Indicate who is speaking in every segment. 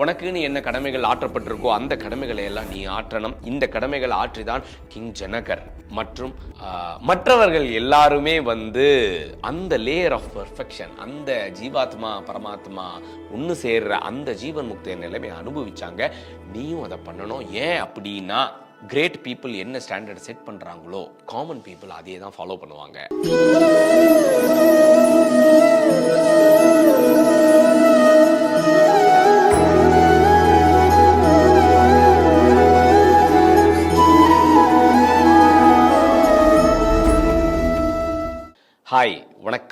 Speaker 1: உனக்குன்னு என்ன கடமைகள் ஆற்றப்பட்டிருக்கோ அந்த கடமைகளை எல்லாம் நீ ஆற்றணும். இந்த கடமைகள் ஆற்றிதான் கிங் ஜனகர் மற்றும் மற்றவர்கள் எல்லாருமே வந்து அந்த லேயர் ஆஃப் பர்ஃபெக்ஷன் அந்த ஜீவாத்மா பரமாத்மா ஒன்று சேர்ற அந்த ஜீவன் முக்திய நிலைமையை அனுபவிச்சாங்க. நீயும் அதை பண்ணணும். ஏன் அப்படின்னா கிரேட் பீப்புள் என்ன ஸ்டாண்டர்ட் செட் பண்ணுறாங்களோ காமன் பீப்புள் அதையே தான் ஃபாலோ பண்ணுவாங்க.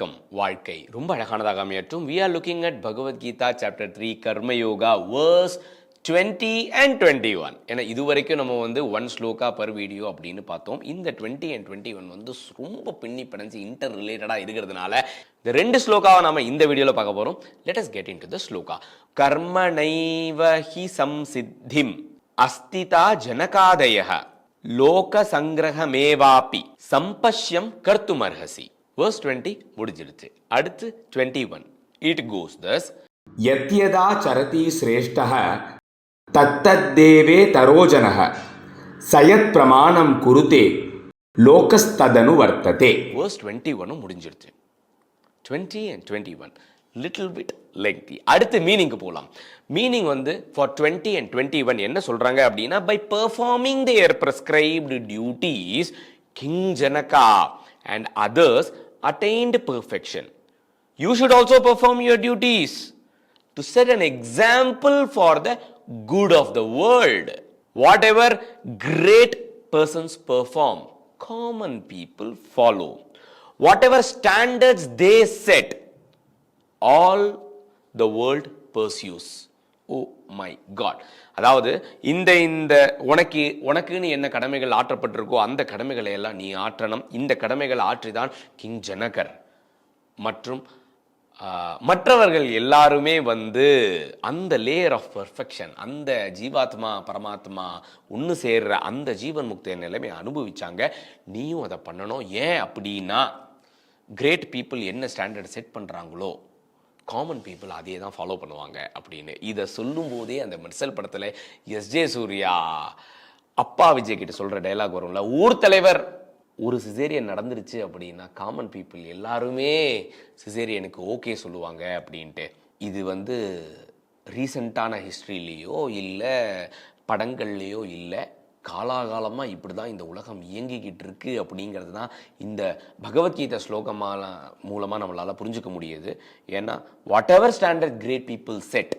Speaker 1: வணக்கம். வாழ்க்கை ரொம்ப அழகானதாக அமையற்றும் we are looking at Bhagavad Gita chapter three Karma Yoga verse twenty and twenty one ஏன்னா இது வரைக்கும் நம்ம வந்து ஒன் ஸ்லோகா பர் வீடியோ அப்படின்னு பார்த்தோம். இந்த டுவெண்ட்டி அண்ட் டுவெண்ட்டி ஒன் வந்து ரொம்ப பின்னி பிணைஞ்சு இன்டர் ரிலேட்டடாக இருக்கிறதுனால இந்த ரெண்டு ஸ்லோகாவை நம்ம இந்த வீடியோவில் பார்க்க போகிறோம் let us get into the த ஸ்லோகா கர்மணைவ ஹி சம்சித்திம் அஸ்திதா ஜனகாதய லோக சங்கிரகமேவாபி சம்பஷ்யம் கர்த்துமர்ஹசி. வேர்ஸ் டுவெண்ட்டி முடிஞ்சிடுச்சு. அடுத்து twenty one it goes thus
Speaker 2: எத்யதா சரதி சிரேஷ்ட தத்தத்தேவே தரோஜன சயத் பிரமாணம் குருதே லோகஸ்ததனு வர்த்ததே.
Speaker 1: வேர்ஸ் டுவெண்ட்டி ஒன்னும் முடிஞ்சிடுச்சு. Twenty and twenty one little bit lengthy அடுத்து மீனிங்க்கு போகலாம் மீனிங் வந்து for twenty and twenty one என்ன சொல்கிறாங்க அப்படின்னா by performing their prescribed duties king Janaka and others attained perfection. You should also perform your duties to set an example for the good of the world. Whatever great persons perform, common people follow. Whatever standards they set, all the world pursues. Oh my God. அதாவது இந்த இந்த உனக்கு உனக்குன்னு என்ன கடமைகள் ஆற்றப்பட்டிருக்கோ அந்த கடமைகளை எல்லாம் நீ ஆற்றணும். இந்த கடமைகள் ஆற்றிதான் கிங் ஜனகர் மற்றும் மற்றவர்கள் எல்லாருமே வந்து அந்த லேயர் ஆஃப் பர்ஃபெக்ஷன் அந்த ஜீவாத்மா பரமாத்மா ஒன்று சேர்ற அந்த ஜீவன் முக்திய நிலைமையை அனுபவிச்சாங்க. நீயும் அதை பண்ணணும். ஏன் அப்படின்னா கிரேட் பீப்புள் என்ன ஸ்டாண்டர்ட் செட் பண்ணுறாங்களோ காமன் பீப்புள் அதையே தான் ஃபாலோ பண்ணுவாங்க அப்படின்னு. இதை சொல்லும்போதே அந்த மெர்சல் படத்தில் எஸ்ஜே சூர்யா அப்பா விஜய் கிட்ட சொல்கிற டைலாக் வரும்ல ஊர் தலைவர் ஒரு சிசேரியன் நடந்துருச்சு அப்படின்னா காமன் பீப்புள் எல்லாருமே சிசேரியனுக்கு ஓகே சொல்லுவாங்க அப்படின்ட்டு. இது வந்து ரீசண்டான ஹிஸ்ட்ரிலேயோ இல்லை படங்கள்லேயோ இல்லை காலாகாலமாக இப்படி தான் இந்த உலகம் இயங்கிக்கிட்டு இருக்குது அப்படிங்கிறது தான் இந்த பகவத்கீதை ஸ்லோகமால மூலமாக நம்மளால் புரிஞ்சுக்க முடியுது. ஏன்னா whatever standard great people set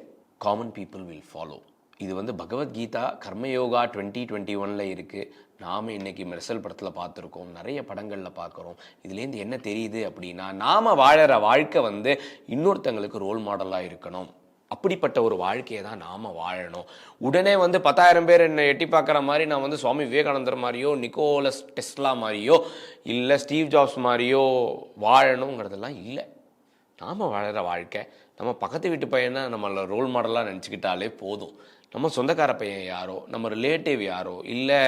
Speaker 1: common people will follow இது வந்து பகவத்கீதா கர்மயோகா டுவெண்ட்டி டுவெண்ட்டி ஒனில் இருக்குது நாம் இன்னைக்கு மெர்சல் படத்தில் பார்த்துருக்கோம். நிறைய படங்களில் பார்க்குறோம். இதுலேருந்து என்ன தெரியுது அப்படின்னா நாம் வாழற வாழ்க்கை வந்து இன்னொருத்தங்களுக்கு ரோல் மாடலாக இருக்கணும். அப்படிப்பட்ட ஒரு வாழ்க்கையை தான் நாம் வாழணும். உடனே வந்து பத்தாயிரம் பேர் என்னை எட்டி பார்க்குற மாதிரி நான் வந்து சுவாமி விவேகானந்தர் மாதிரியோ நிக்கோலஸ் டெஸ்லா மாதிரியோ இல்லை ஸ்டீவ் ஜாப்ஸ் மாதிரியோ வாழணுங்கிறதெல்லாம் இல்லை. நாம் வாழற வாழ்க்கை நம்ம பக்கத்து வீட்டு பையனை நம்மள ரோல் மாடலாக நினச்சிக்கிட்டாலே போதும். நம்ம சொந்தக்கார பையன் யாரோ நம்ம ரிலேட்டிவ் யாரோ இல்லை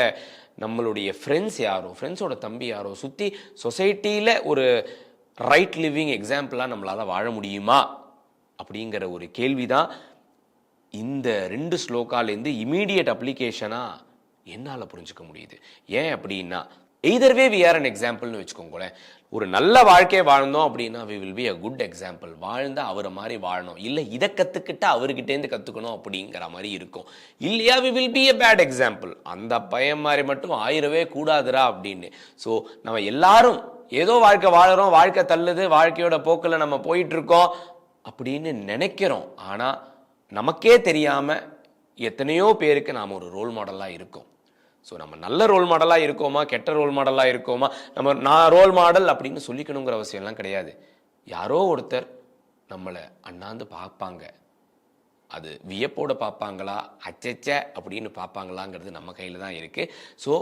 Speaker 1: நம்மளுடைய ஃப்ரெண்ட்ஸ் யாரோ ஃப்ரெண்ட்ஸோட தம்பி யாரோ சுற்றி சொசைட்டியில் ஒரு ரைட் லிவிங் எக்ஸாம்பிளாக நம்மளால் வாழ முடியுமா? அப்படிங்கிற ஒரு கேள்வி தான் இந்த ரெண்டு ஸ்லோக்காலேருந்து இமீடியட் அப்ளிகேஷனாக என்னால் புரிஞ்சுக்க முடியுது. ஏன் அப்படின்னா either way we are an எக்ஸாம்பிள்னு வச்சுக்கோங்களேன். ஒரு நல்ல வாழ்க்கையை வாழ்ந்தோம் அப்படின்னா we will be a good example வாழ்ந்து அவரை மாதிரி வாழணும். இல்லை இதை கற்றுக்கிட்டு அவர்கிட்டேருந்து கற்றுக்கணும் அப்படிங்கிற மாதிரி இருக்கும். இல்லையா we will be a bad example அந்த பையன் மாதிரி மட்டும் ஆயிரவே கூடாதுடா அப்படின்னு. ஸோ நம்ம எல்லாரும் ஏதோ வாழ்க்கை வாழறோம் வாழ்க்கை தள்ளுது வாழ்க்கையோட போக்கில் நம்ம போயிட்டு இருக்கோம். அப்படின்னு நினைக்கிறோம். ஆனால் நமக்கே தெரியாமல் எத்தனையோ பேருக்கு நாம் ஒரு ரோல் மாடலாக இருக்கோம். ஸோ நம்ம நல்ல ரோல் மாடலாக இருக்கோமா? கெட்ட ரோல் மாடலாக இருக்கோமா? நம்ம நான் ரோல் மாடல் அப்படின்னு சொல்லிக்கணுங்கிற அவசியம்லாம் கிடையாது. யாரோ ஒருத்தர் நம்மளை அண்ணாந்து பார்ப்பாங்க. அது வியப்போடு பார்ப்பாங்களா? அச்சச்ச! அப்படின்னு பார்ப்பாங்களாங்கிறது நம்ம கையில் தான் இருக்குது so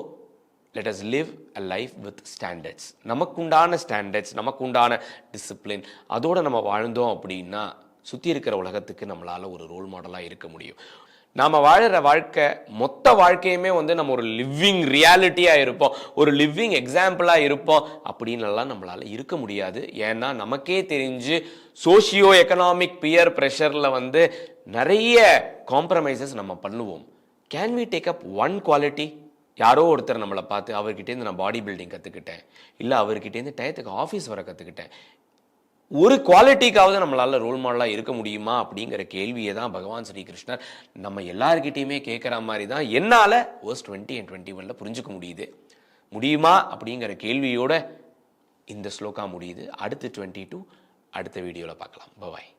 Speaker 1: let us live a life with standards நமக்குண்டான standards நமக்குண்டான டிசிப்ளின் அதோடு நம்ம வாழ்ந்தோம் அப்படின்னா சுற்றி இருக்கிற உலகத்துக்கு நம்மளால் ஒரு ரோல் மாடலாக இருக்க முடியும். நாம் வாழ்கிற வாழ்க்கை மொத்த வாழ்க்கையுமே வந்து நம்ம ஒரு லிவிங் ரியாலிட்டியாக இருப்போம். ஒரு லிவ்விங் எக்ஸாம்பிளாக இருப்போம். அப்படின்லாம் நம்மளால் இருக்க முடியாது. ஏன்னா நமக்கே தெரிஞ்சு சோஷியோ எக்கனாமிக் பியர் ப்ரெஷரில் வந்து நிறைய காம்ப்ரமைசஸ் நம்ம பண்ணுவோம். Can we take up one quality யாரோ ஒருத்தர் நம்மளை பார்த்து அவர்கிட்டேருந்து நான் பாடி பில்டிங் கற்றுக்கிட்டேன் இல்லை அவர்கிட்டேருந்து டயத்துக்கு ஆஃபீஸ் வர கற்றுக்கிட்டேன் ஒரு குவாலிட்டிக்காவது நம்மளால் ரோல் மாடலாக இருக்க முடியுமா அப்படிங்கிற கேள்வியை தான் பகவான் ஸ்ரீகிருஷ்ணர் நம்ம எல்லார்கிட்டயுமே கேட்குற மாதிரி தான் என்னால் வர்ஸ் டுவெண்ட்டி அண்ட் டுவெண்ட்டி ஒனில் புரிஞ்சுக்க முடியுது. முடியுமா அப்படிங்கிற கேள்வியோட இந்த ஸ்லோகா முடியுது. அடுத்து டுவெண்ட்டி டூ அடுத்த வீடியோவில் பார்க்கலாம். பாய்